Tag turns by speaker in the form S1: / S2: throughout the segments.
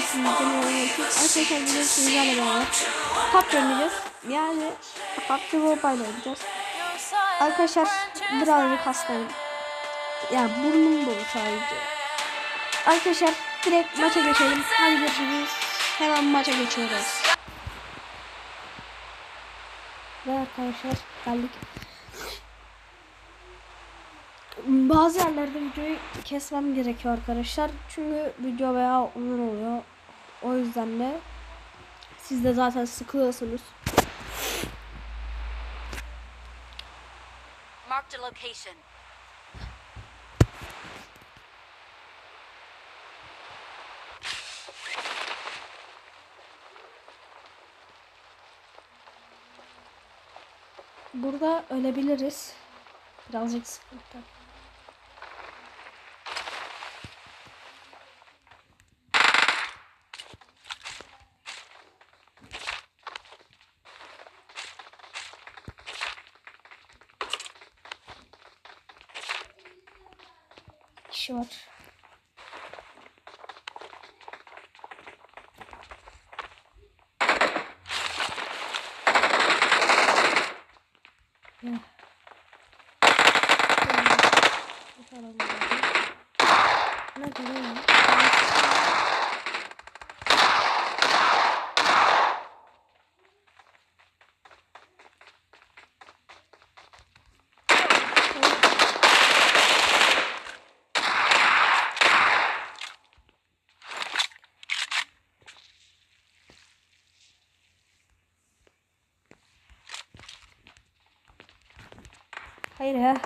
S1: sizin için oynayacağım. Arkadaşlar bugün sizlerle beraber PUBG oynayacağız. Yani PUBG Mobile oynayacağız. Arkadaşlar birazcık hastayım. Yani burnum dolu sadece. Arkadaşlar direkt maça geçelim. Hadi görüşürüz. Hemen maça geçiyoruz. Ve arkadaşlar geldik. Bazı yerlerde videoyu kesmem gerekiyor arkadaşlar. Çünkü video veya uzun oluyor. O yüzden de siz de zaten sıkılıyorsunuz.
S2: Marked a location.
S1: Burada ölebiliriz. Birazcık sıkıntı. kişi var. Ya. Ne kadar Hayır ya.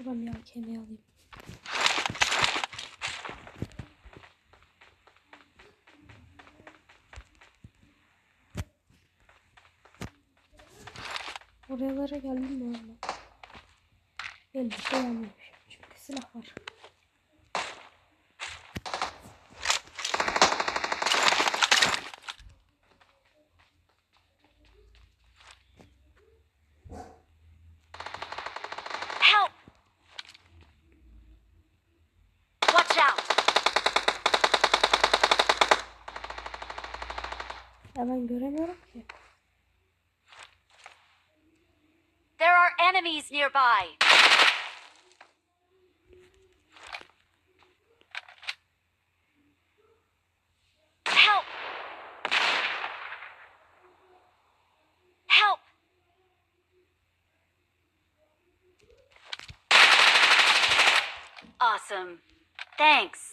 S1: Şuradan bir AKM'yi alayım. Oralara geldim mi? Elbise yanlış. Çünkü silah var.
S2: Help! Watch out!
S1: Ya ben göremiyorum ki.
S2: There are enemies nearby. Help! Help! Awesome. Thanks.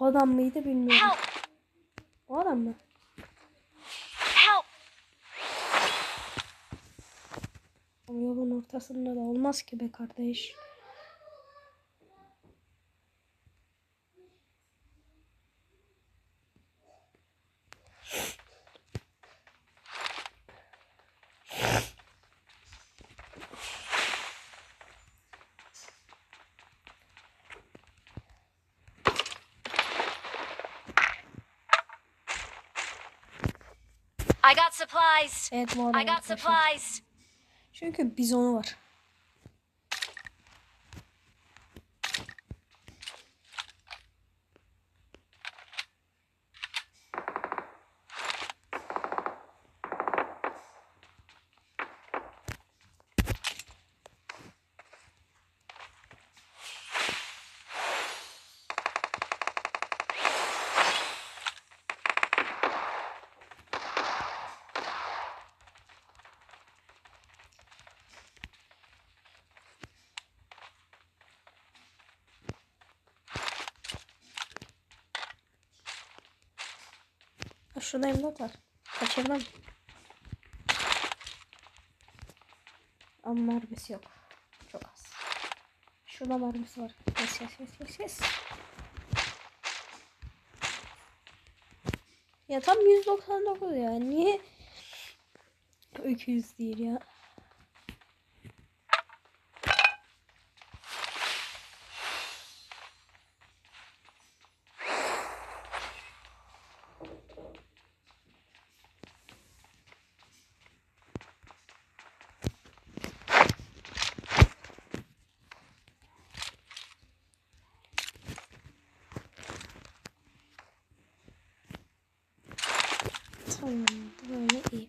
S1: O adam mıydı bilmiyorum.
S2: Help!
S1: O adam mı?
S2: Help!
S1: Ama yolun ortasında da olmaz ki be kardeş.
S2: I got supplies.
S1: Evet bu adam
S2: I got supplies.
S1: Çünkü bizonu var. Şurada emlak var. Kaçırdım. Ama mermisi yok. Çok az. Şurada mermisi var. Yes yes yes yes yes. Ya tam 199 ya. Niye öküz değil ya. Tamam böyle iyi.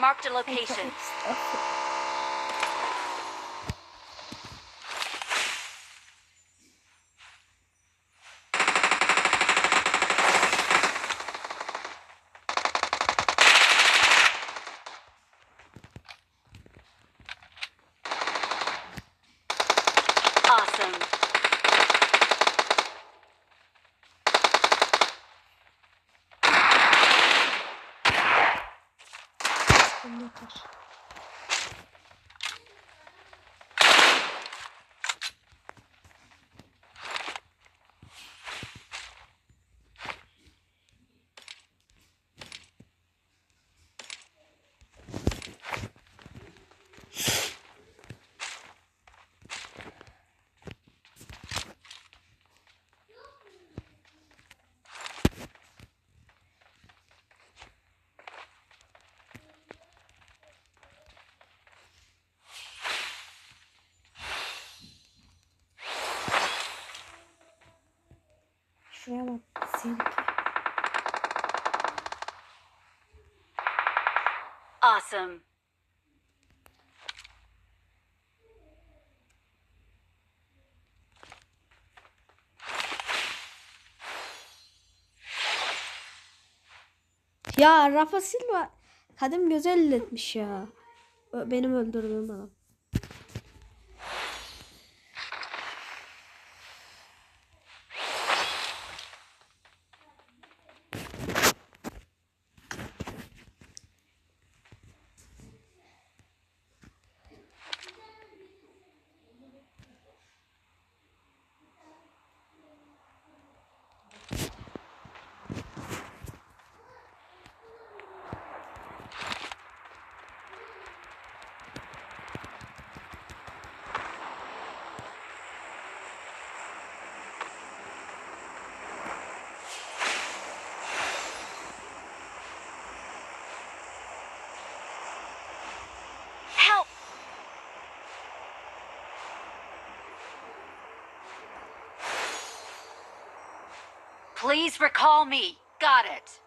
S2: Marked a location.
S1: Sevgi.
S2: Awesome.
S1: Ya Rafa Silva kadın güzel etmiş ya. Benim öldürdüğüm adam.
S2: Please recall me. Got it.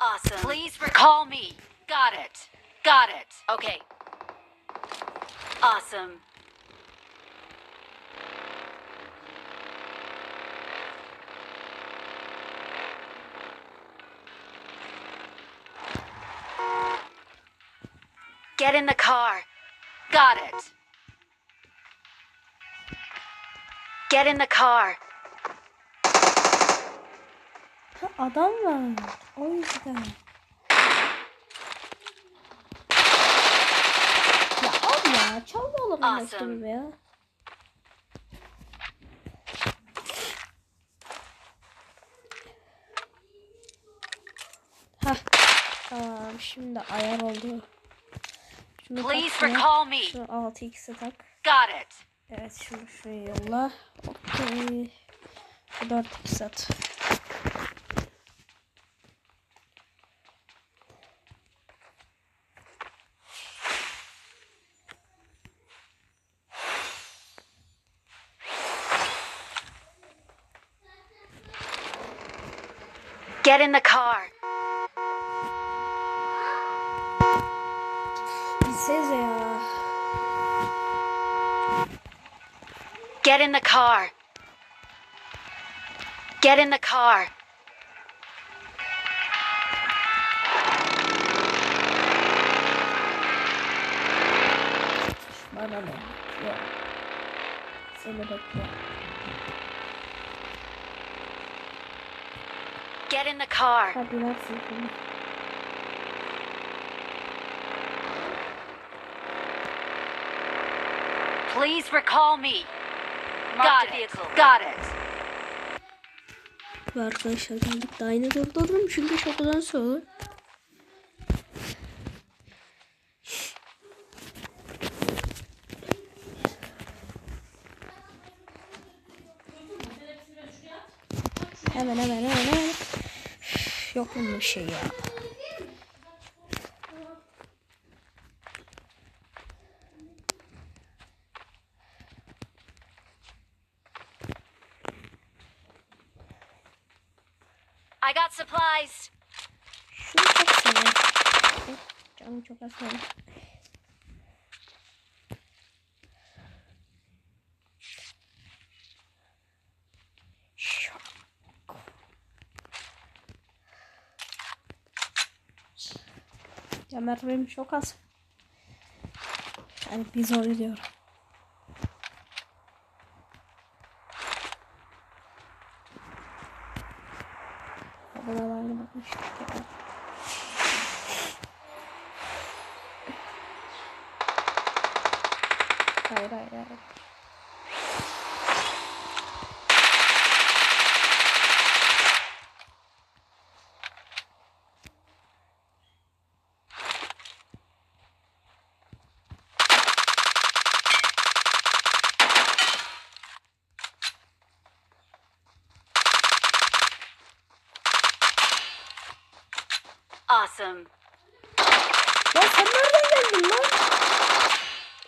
S2: Awesome. Please recall me. Got it. Got it. Okay. Awesome. Get in the car. Got it. Get in the car.
S1: Ha, adam var. O yüzden. Ya al ya. Çalma oğlum
S2: Awesome.
S1: ya. Hah. Tamam şimdi ayar oldu. Şunu
S2: Please
S1: tak
S2: recall me.
S1: Şunu 6x'e tak.
S2: Got it.
S1: Evet şunu şuraya yolla. Okey. Bu da artık sat.
S2: Get in the car. Get in the car. Get in the car.
S1: Bana ne? Yok. Seni bekle.
S2: Get in the car.
S1: Hadi versin seni.
S2: Please recall me. Got it. Got it.
S1: Ve arkadaşlar geldik daha yine durdurdum çünkü şokadan sonra. Hemen hemen hemen hemen. Yok bir şey ya?
S2: I got supplies.
S1: Şunu çok seviyorum. Canım çok az. Camer benim çok az. Yani biz öyle diyorum. Bakmıştık ya. Hayır hayır hayır.
S2: Awesome.
S1: Lan sen nereden geldin lan?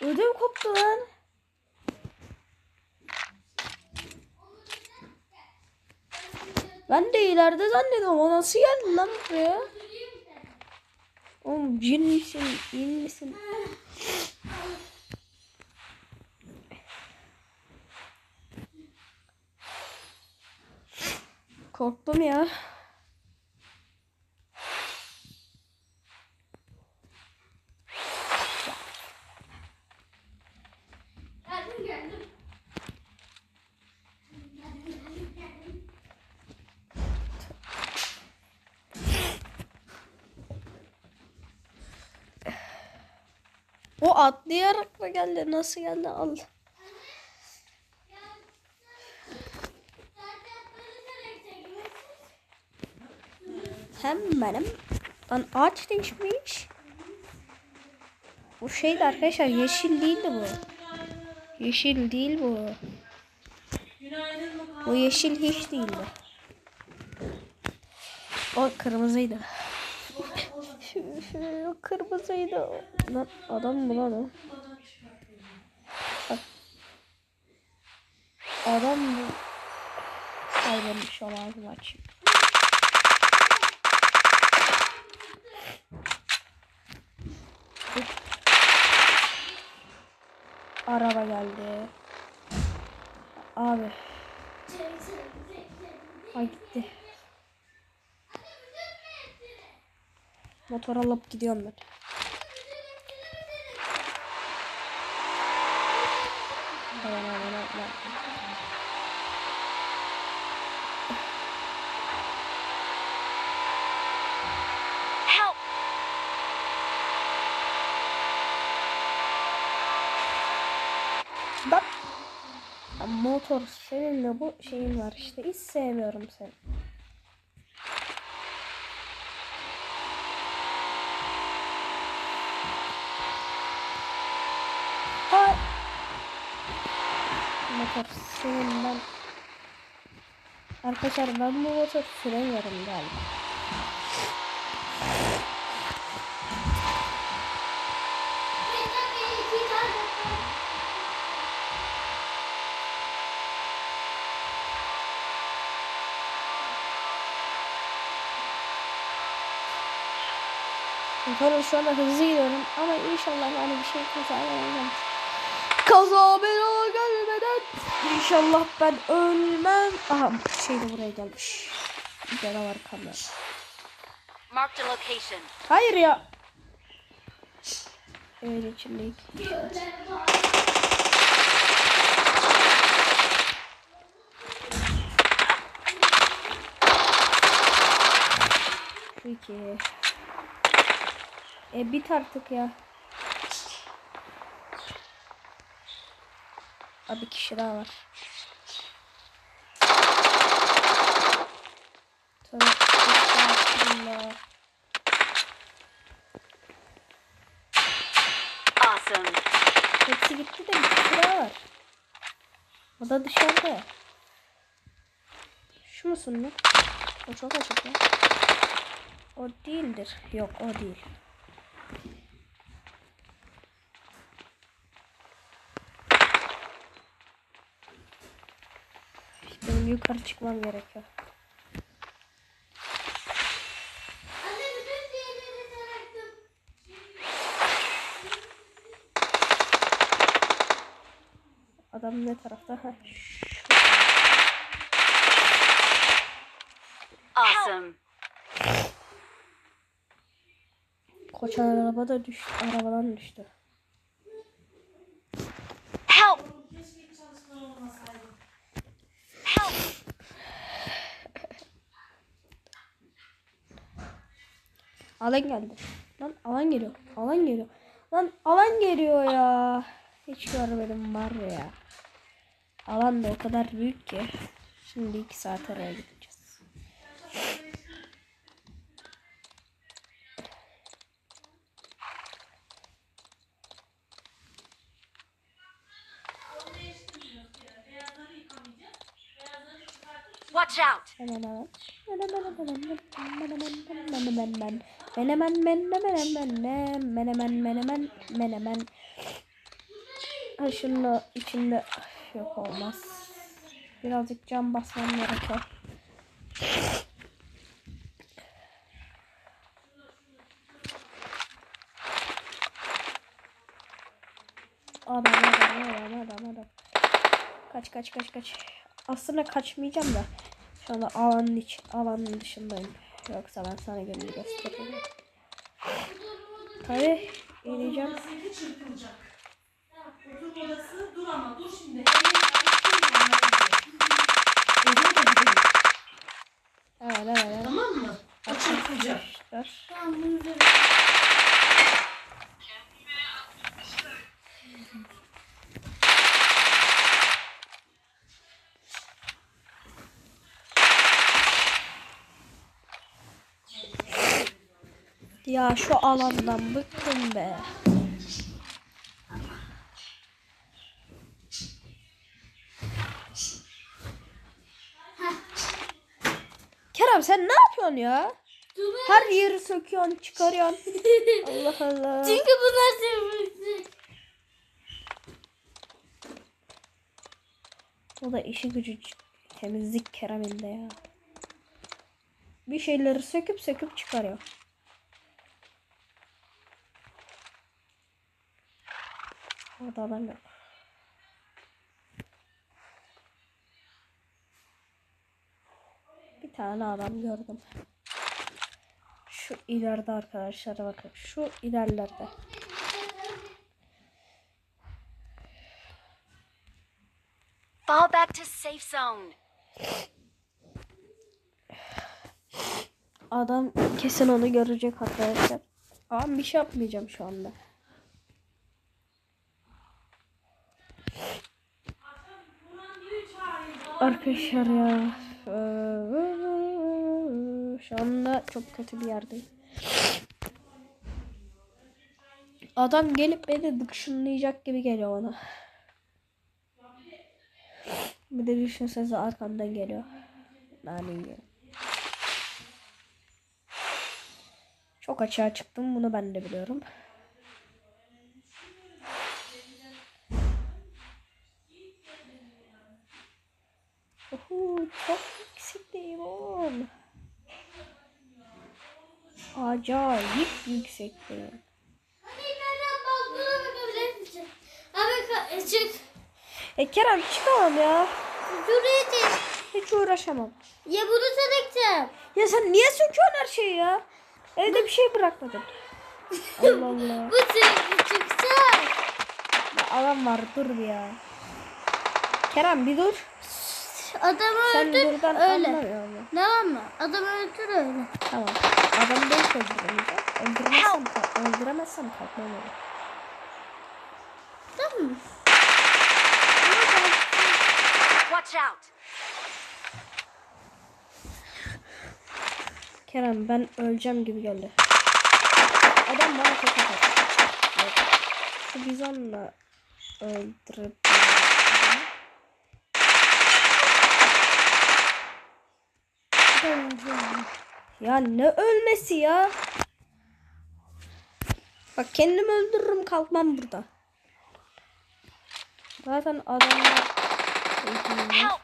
S1: Ödüm koptu lan. Ben de ileride zannediyorum. O nasıl geldi lan buraya? Oğlum cin misin? İn misin? Korktum ya. O atlayarak mı geldi? Nasıl geldi? Al. Hem benim. Lan ağaç değişmiş. Bu şeydi arkadaşlar yeşil değildi bu. Yeşil değil bu. Bu yeşil hiç değildi. O kırmızıydı. O kırmızıydı. Lan adam mı lan o? Adam mı? Ay benim şu an. Araba geldi. Abi. Ay gitti. Motor alıp gidiyorum ben. Bak. Motor seninle bu şeyin var işte. Hiç sevmiyorum seni. Motor senin ben. Arkadaşlar ben bu motor süremiyorum galiba. Sonra şu anda hızlı gidiyorum ama inşallah yani bir şey kaza gelmem. Kaza bela inşallah ben ölmem. Aha şey de buraya gelmiş. Canavar kamera.
S2: Marked a location.
S1: Hayır ya. Evin içindeyim. İki. E bit artık ya. Abi kişi daha var. Estağfurullah.
S2: Awesome.
S1: Hepsi gitti de bir kişi daha var. O da dışarıda. Şu musun lan? O çok açık ya. O değildir. Yok o değil. Benim yukarı çıkmam gerekiyor. Adam ne tarafta?
S2: Awesome.
S1: Koçan araba da düştü. Arabadan düştü.
S2: Help! Help!
S1: Alan geldi. Lan alan geliyor. Alan geliyor. Lan alan geliyor ya. Hiç görmedim var ya. Alan da o kadar büyük ki. Şimdi iki saat oraya gideceğiz.
S2: Watch out!
S1: Menemen. Menemen menemen menemen menemen menemen Ha şunun içinde yok olmaz. Birazcık cam basmam gerekiyor. Adam adam adam adam adam. Kaç kaç kaç kaç. Aslında kaçmayacağım da. Şu anda alanın iç, alanın dışındayım. Yoksa ben sana gününü gösteririm. Tabii ineceğim.
S3: Odası dur ama dur şimdi. Eve de gidelim.
S1: Evet evet evet.
S3: Tamam mı? O çırpılacak.
S1: Arkadaşlar.
S4: Tamam bunu üzerine.
S1: Ya şu alandan bıktım be. Kerem sen ne yapıyorsun ya? Her yeri söküyorsun, çıkarıyorsun. Allah Allah.
S4: Çünkü bunlar sevmişti.
S1: O da işi gücü temizlik Kerem'inde ya. Bir şeyleri söküp söküp çıkarıyor. Orada adam yok. Bir tane adam gördüm. Şu ileride arkadaşlar bakın. Şu ilerlerde.
S2: Fall back to safe zone.
S1: Adam kesin onu görecek arkadaşlar. Ama bir şey yapmayacağım şu anda. Arkadaşlar ya. Şu anda çok kötü bir yerdeyim. Adam gelip beni dıkşınlayacak gibi geliyor bana. Bir de düşünsenize arkamdan geliyor. Yiyor. Çok açığa çıktım. Bunu ben de biliyorum. Uhu, çok yüksekteyim oğlum. acayip
S4: misin? Abi e, çık.
S1: E Kerem çıkamam ya.
S4: Şuraya çık.
S1: Hiç uğraşamam.
S4: Ya bunu tanıktım.
S1: Ya sen niye söküyorsun her şeyi ya? Evde bir şey bırakmadın. Allah Allah.
S4: Bu çık, çıksa.
S1: Adam var dur ya. Kerem bir dur.
S4: Adamı
S1: Sen
S4: öldür
S1: buradan
S4: öyle.
S1: anlamıyor musun?
S4: Tamam mı? Adamı öldür öyle.
S1: Tamam. Adamı ben öldüremeyeceğim. Öldüremezsem, kalk, öldüremezsem kalkmam öyle.
S4: Tamam?
S2: Watch out!
S1: Kerem ben öleceğim gibi geldi. Adam bana atar. Evet. Şu bizonla öldürüp Ya ne ölmesi ya? Bak kendimi öldürürüm kalkmam burada. Zaten adamlar
S2: Help!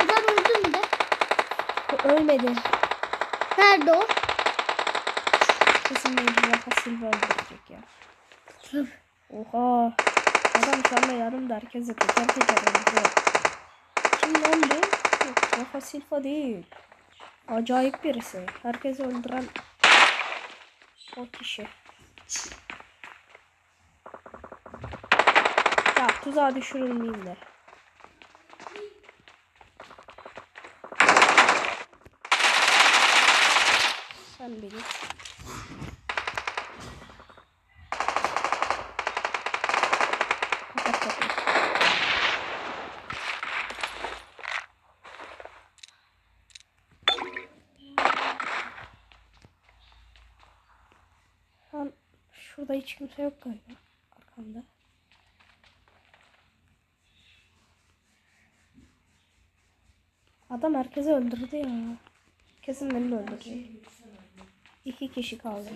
S4: Adam öldü mü de?
S1: ölmedi.
S4: Nerede o?
S1: Kesin beni Rafa Silva öldürecek ya. Oha. Adam şu herkesi teker teker öldürüyor. Kim lan bu? Yok, Rafa Silva değil. Acayip birisi. Herkesi öldüren o kişi. Ya tuzağa düşürülmeyeyim de. Sen bilir. Şurada hiç kimse yok galiba arkamda. Adam herkesi öldürdü ya. Kesin beni öldürecek. İki kişi kaldı.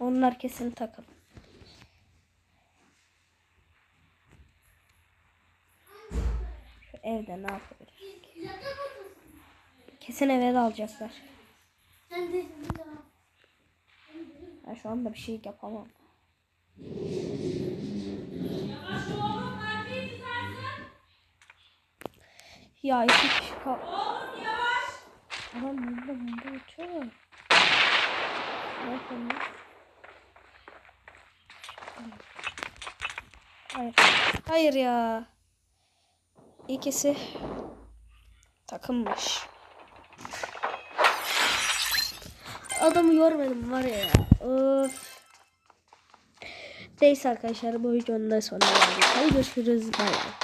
S1: Onlar kesin takım. Şu evde ne yapabilir? Kesin eve de alacaklar. Ben şu anda bir şey yapamam. Ya iki kişi kal. Adam burada burada uçuyor. Ne yapalım? Hayır. Hayır ya. İkisi takımmış. Adamı görmedim var ya. Of. Neyse arkadaşlar bu videonun da sonuna geldik. Hadi görüşürüz. Bay bay.